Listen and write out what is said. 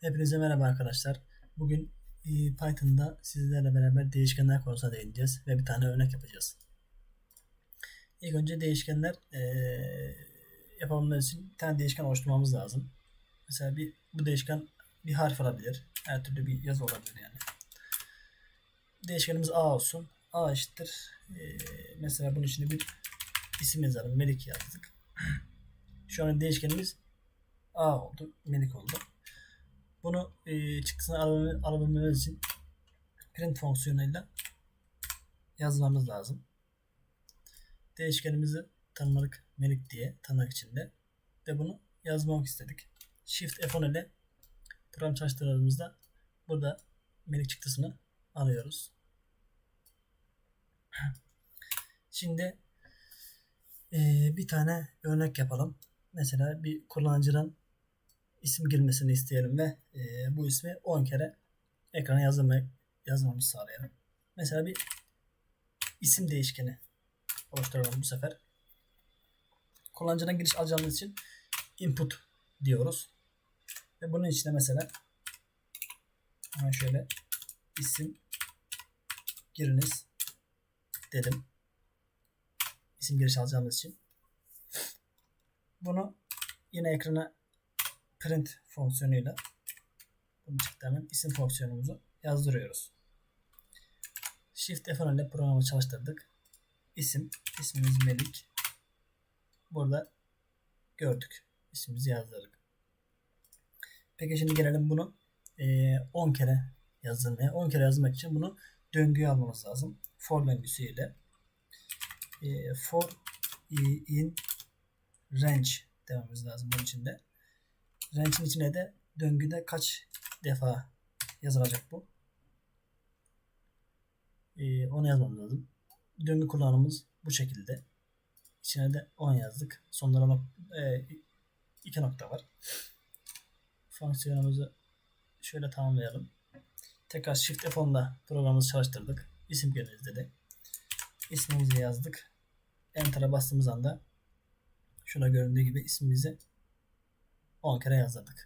Hepinize merhaba arkadaşlar. Bugün e, Python'da sizlerle beraber değişkenler konusuna değineceğiz ve bir tane örnek yapacağız. İlk önce değişkenler e, yapabilmemiz için bir tane değişken oluşturmamız lazım. Mesela bir bu değişken bir harf olabilir. Her türlü bir yazı olabilir yani. Değişkenimiz A olsun. A eşittir. E, mesela bunun içinde bir isim yazalım. Melik yazdık. Şu an değişkenimiz A oldu. Melik oldu. Bunu e, çıktısını alabilmemiz, alabilmemiz için print fonksiyonuyla yazmamız lazım. Değişkenimizi tanımladık Melik diye tırnak içinde ve bunu yazmak istedik. Shift F10 ile program çalıştırdığımızda burada Melik çıktısını alıyoruz. Şimdi e, bir tane örnek yapalım. Mesela bir kullanıcının isim girmesini isteyelim ve e, bu ismi 10 kere ekrana yazılmayı, yazmamızı sağlayalım. Mesela bir isim değişkeni oluşturalım bu sefer. Kullanıcının giriş alacağımız için input diyoruz. Ve bunun içine mesela hemen şöyle isim giriniz dedim. İsim giriş alacağımız için. Bunu yine ekrana print fonksiyonuyla bunu çıktı hemen isim fonksiyonumuzu yazdırıyoruz. Shift F10 ile programı çalıştırdık. İsim, ismimiz Melik. Burada gördük. İsmimizi yazdırdık. Peki şimdi gelelim bunu 10 kere yazdırmaya. 10 kere yazmak için bunu döngüye almamız lazım. For döngüsüyle. E, for in range dememiz lazım bunun içinde. Range'in içine de döngüde kaç defa yazılacak bu. Ee, onu yazmamız lazım. Döngü kullanımımız bu şekilde. İçine de 10 yazdık. Sonlara nok e, iki nokta var. Fonksiyonumuzu şöyle tamamlayalım. Tekrar Shift F10'da programımızı çalıştırdık. İsim giriniz dedi. İsmimizi yazdık. Enter'a bastığımız anda şuna göründüğü gibi ismimizi ئەوان کرایان زەدەکە